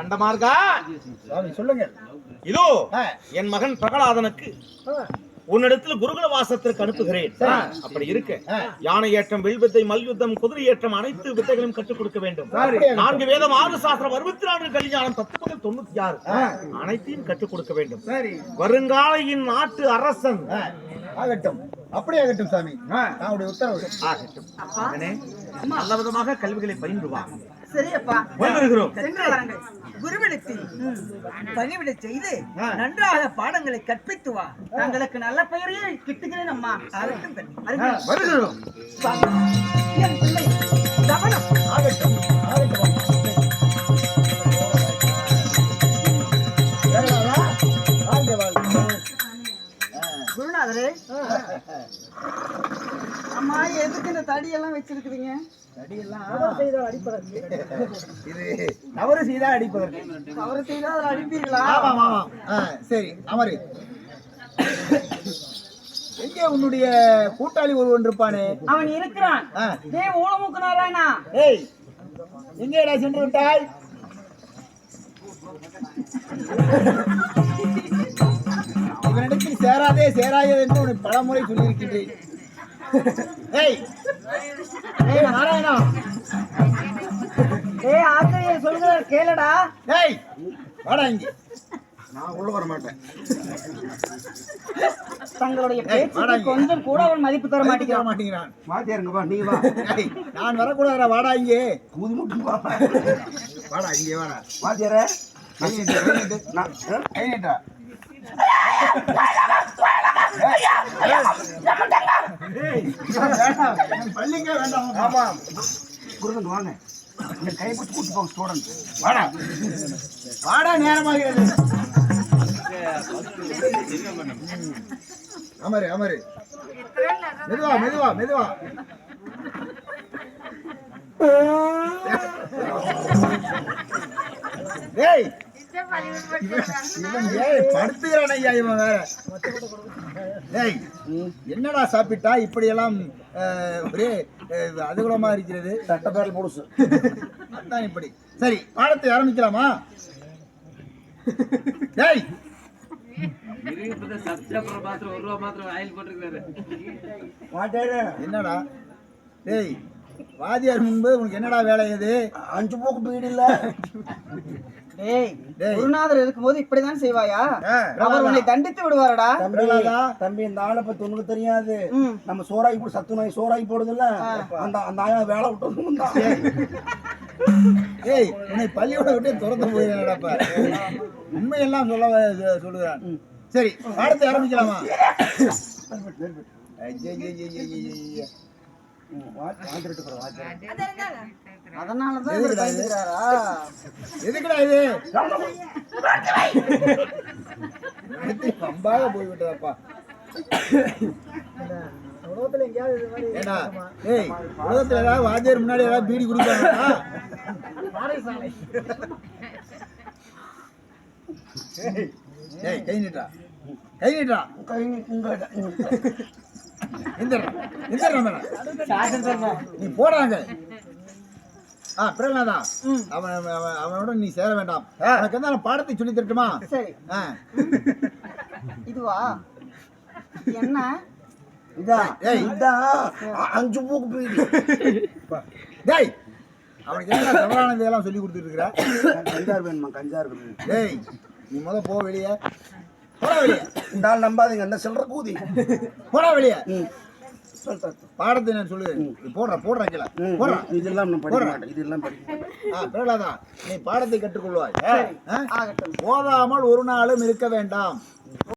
கண்டமார்கா சுவாமி சொல்லுங்க. இதோ. என் மகன் பிரகலாதனுக்கு உன்னிடத்தில் குருகுல வாசத்திற்கு அனுப்புகிறேன். அப்படி இருக்க. யானை ஏற்றம் வில்வித்தை மல்யுத்தம் குதிரை ஏற்றம் அனைத்து வித்தைகளையும் கற்றுக் கொடுக்க வேண்டும். நான்கு வேதம் ஆறு சாஸ்திரம் அறுபத்தி நான்கு கல்யாணம் தத்துவங்கள் தொண்ணூத்தி ஆறு அனைத்தையும் கற்றுக் கொடுக்க வேண்டும். சரி. வருங்காலையின் நாட்டு அரசன். ஆகட்டும். அப்படியே ஆகட்டும் சாமி நான் உத்தரவு. ஆகட்டும். நல்ல விதமாக கல்விகளை பயின்று வா. சரியப்பா. வருகிறோம் குருவிடத்தில் பணிவிடை செய்து நன்றாக பாடங்களை கற்பித்து வா. தங்களுக்கு நல்ல பெயரையே கிட்டுகிறேன் அம்மா. வருகிறோம். என் பிள்ளை கவனம். ஆகட்டும் ஆகட்டும். கேரளாவா? வாழ்க, வாழ்க. குருநாதரே. அம்மா எதுக்கு இந்த தடியெல்லாம் வச்சிருக்கிறீங்க? இது தவறு செய்தா அடிப்பதற்கு. தவறு செய்தால் அதில் அடிப்பீர்களா? ஆமாம் ஆமாம் ஆ, சரி அமரு. எங்கே உன்னுடைய கூட்டாளி ஒருவன் இருப்பானே? அவன் இருக்கிறான். ஆ. டே ஊழமுக்கு நாராயணா. ஏய் எங்கேடா சென்று விட்டாய்? இவனிடத்தில் சேராதே சேராதே என்று உனக்கு பலமுறை சொல்லியிருக்கின்றேன். ஏய். ஏய் நாராயணா. ஏ ஆசிரியர் சொல்லுங்க கேளடா. ஏய் வாடா இங்கே. நான் உள்ள வர மாட்டேன். தங்களுடைய ஏய், பேச்சுக்கு. கொஞ்சம் கூட அவன் மதிப்பு தர மாட்டிக்க மாட்டேங்கிறான். மாட்டேங்கிறான் ஏய், நான் வரக்கூடாதா வாடா இங்கே. வாடா இங்கே வாடா. வாத்தியாரே கை வேண்டாம். ஆமாம். வாங்க கூட்டு போங்க ஸ்டூடெண்ட் வாடா வாடா நேரமாகிறது அமரு அமரு மெதுவா மெதுவா மெதுவா ஏய் படுத்துகிறான் ஐயா இவன் வேற. டேய் என்னடா சாப்பிட்டா? இப்படியெல்லாம் ஒரே அதுகுலமா இருக்கிறது. சட்டப்பேரல் புதுசு அதான் இப்படி. சரி பாடத்தை ஆரம்பிக்கலாமா? டேய் வாத்தியாரே என்னடா? டேய் வாதியார் முன்பு உனக்கு என்னடா வேலை இது? அஞ்சு போக்கு பீடு இல்ல. டேய். குருநாதர் இருக்கும்போது இப்படிதான் செய்வாயா? அவர் உன்னை தண்டித்து விடுவாரடா. தம்பி இந்த ஆளை பத்தி உனக்கு தெரியாது. நம்ம சோறாக்கி போடு சத்து நாய் சோறாக்கி போடுதுல்ல? அந்த அந்த ஆயா வேலை விட்டு ஏய். உன்னை பள்ளியோட விட்டு துரத்து போயிடப்ப உண்மையெல்லாம் சொல்ல சொல்லுகிறான். சரி பாடத்தை ஆரம்பிக்கலாமா. அதனாலதான் எதுக்குடா இது? பம்பாக போய்விட்டதப்பா உலகத்துல ஏதாவது வாத்தியார் முன்னாடி ஏதாவது பீடி குடிப்பாங்களா கை நீட்டா கை நீட்டா கை உங்க எந்திரா நீ போடாங்க ஆ பிரகலாதா. அவன் அவன்- அவன் அவனோட நீ சேர வேண்டாம். உனக்கு வந்து நான் பாடத்தை சொல்லி தரட்டுமா? சரி. ஆ. இதுவா? என்ன? இதா. ஏய். இதா? அஞ்சு போக்கு பீடு டேய். அவனுக்கு என்ன தவறானது எல்லாம் சொல்லி கொடுத்துட்டு இருக்கிற கஞ்சார் வேணுமா கஞ்சார் வேணும்? டேய் நீ முத போ வெளியே. போடா வெளியே. இந்த ஆள் நம்பாதீங்க. என்ன சில்லற கூதி? போடா வெளியே. பாடத்தை நான் சொல்லுவேன் நீ போடுற போடுற கீழே. போடுற. இதெல்லாம் நான் மாட்டேன் இதெல்லாம் ஆ பிரகலாதா நீ பாடத்தை கற்றுக்கொள்வாய். ஓதாமல் ஒரு நாளும் இருக்க வேண்டாம்.